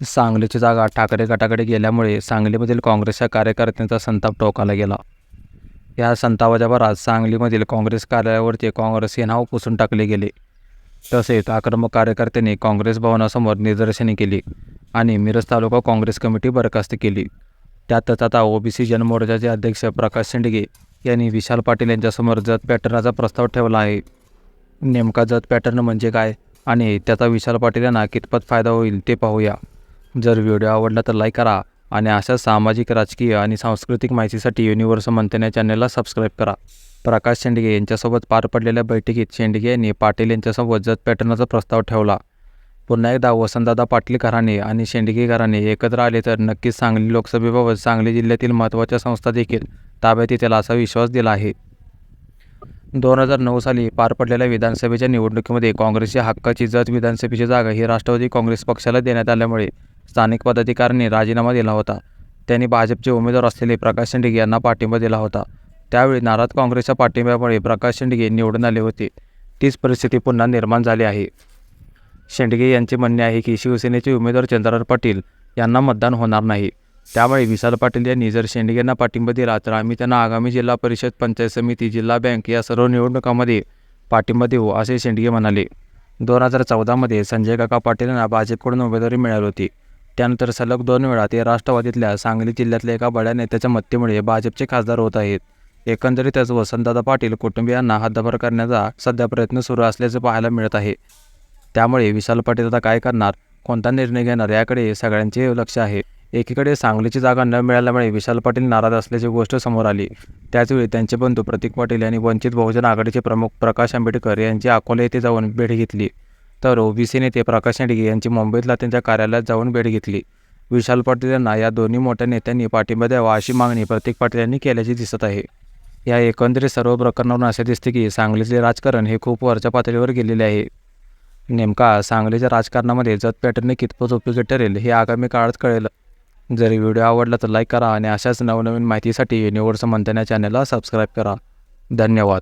सांगलीची जागा ठाकरे गटाकडे गेल्यामुळे सांगलीमधील काँग्रेसच्या कार्यकर्त्यांचा संताप टोकाला गेला. या संतापाच्या भरात सांगलीमधील काँग्रेस कार्यालयावरचे काँग्रेस हे नाव पुसून टाकले गेले. तसेच आक्रमक कार्यकर्त्यांनी काँग्रेस भवनासमोर निदर्शने केली आणि मिरज तालुका काँग्रेस कमिटी बरखास्त केली. त्यातच आता ओबीसी जनमोर्चाचे अध्यक्ष प्रकाश शेंडगे यांनी विशाल पाटील यांच्यासमोर जत पॅटर्नाचा प्रस्ताव ठेवला आहे. नेमका जत पॅटर्न म्हणजे काय आणि त्याचा विशाल पाटील यांना कितपत फायदा होईल ते पाहूया. जर व्हिडिओ आवडला तर लाईक करा आणि अशा सामाजिक राजकीय आणि सांस्कृतिक माहितीसाठी युनिव्हर्स मंथन या चॅनलला सबस्क्राईब करा. प्रकाश शेंडगे यांच्यासोबत पार पडलेल्या बैठकीत शेंडगे यांनी पाटील यांच्यासोबत जत पॅटर्नचा प्रस्ताव ठेवला. पुन्हा एकदा वसंतदादा पाटलीकरांनी आणि शेंडगे एकत्र आले तर नक्कीच सांगली लोकसभेबाबत सांगली जिल्ह्यातील महत्त्वाच्या संस्था देखील ताब्यात येतील असा विश्वास दिला आहे. दोन हजार नऊ साली पार पडलेल्या विधानसभेच्या निवडणुकीमध्ये काँग्रेसच्या हक्काची जत विधानसभेची जागा ही राष्ट्रवादी काँग्रेस पक्षाला देण्यात आल्यामुळे स्थानिक पदाधिकाऱ्यांनी राजीनामा दिला होता. त्यांनी भाजपचे उमेदवार असलेले प्रकाश शेंडगे यांना पाठिंबा दिला होता. त्यावेळी नाराज काँग्रेसच्या पाठिंब्यामुळे प्रकाश शेंडगे निवडून आले होते. तीच परिस्थिती पुन्हा निर्माण झाली आहे. शेंडगे यांचे म्हणणे आहे की शिवसेनेचे उमेदवार चंद्रराव पाटील यांना मतदान होणार नाही. त्यामुळे विशाल पाटील यांनी जर शेंडगेंना पाठिंबा दिला तर आम्ही त्यांना आगामी जिल्हा परिषद पंचायत समिती जिल्हा बँक या सर्व निवडणुकांमध्ये पाठिंबा देऊ असे शेंडगे म्हणाले. दोन हजार चौदामध्ये संजय काका पाटील यांना भाजपकडून उमेदवारी मिळाली होती. त्यानंतर सलग दोन वेळा ते राष्ट्रवादीतल्या सांगली जिल्ह्यातल्या एका बड्या नेत्याच्या मत्तेमुळे भाजपचे खासदार होत आहेत. एकंदरीतच वसंतदादा पाटील कुटुंबियांना हद्दभर करण्याचा सध्या प्रयत्न सुरू असल्याचं पाहायला मिळत आहे. त्यामुळे विशाल पाटील आता काय करणार? कोणता निर्णय घेणार? याकडे सगळ्यांचे लक्ष आहे. एकीकडे सांगलीची जागा न मिळाल्यामुळे विशाल पाटील नाराज असल्याची गोष्ट समोर आली. त्याचवेळी त्यांचे बंधू प्रतीक पाटील यांनी वंचित बहुजन आघाडीचे प्रमुख प्रकाश आंबेडकर यांची अकोला येथे जाऊन भेट घेतली. तर ओबीसी नेते प्रकाश नेडगे यांची मुंबईतला त्यांच्या कार्यालयात जाऊन भेट घेतली. विशाल पाटील यांना या दोन्ही मोठ्या नेत्यांनी पाठिंबा द्यावा अशी मागणी प्रतीक पाटील यांनी केल्याची दिसत आहे. या एकंदरीत सर्व प्रकरणावरून असे दिसते की सांगलीतले राजकारण हे खूप वरच्या पातळीवर गेलेले आहे. नेमका सांगलीच्या राजकारणामध्ये जत पॅटर्न कितपत उपयोगी ठरेल हे आगामी काळात कळेल. जर व्हिडिओ आवडला तर लाईक करा आणि अशाच नवनवीन माहितीसाठी युनिव्हर्स मंथन या चॅनलला सबस्क्राईब करा. धन्यवाद.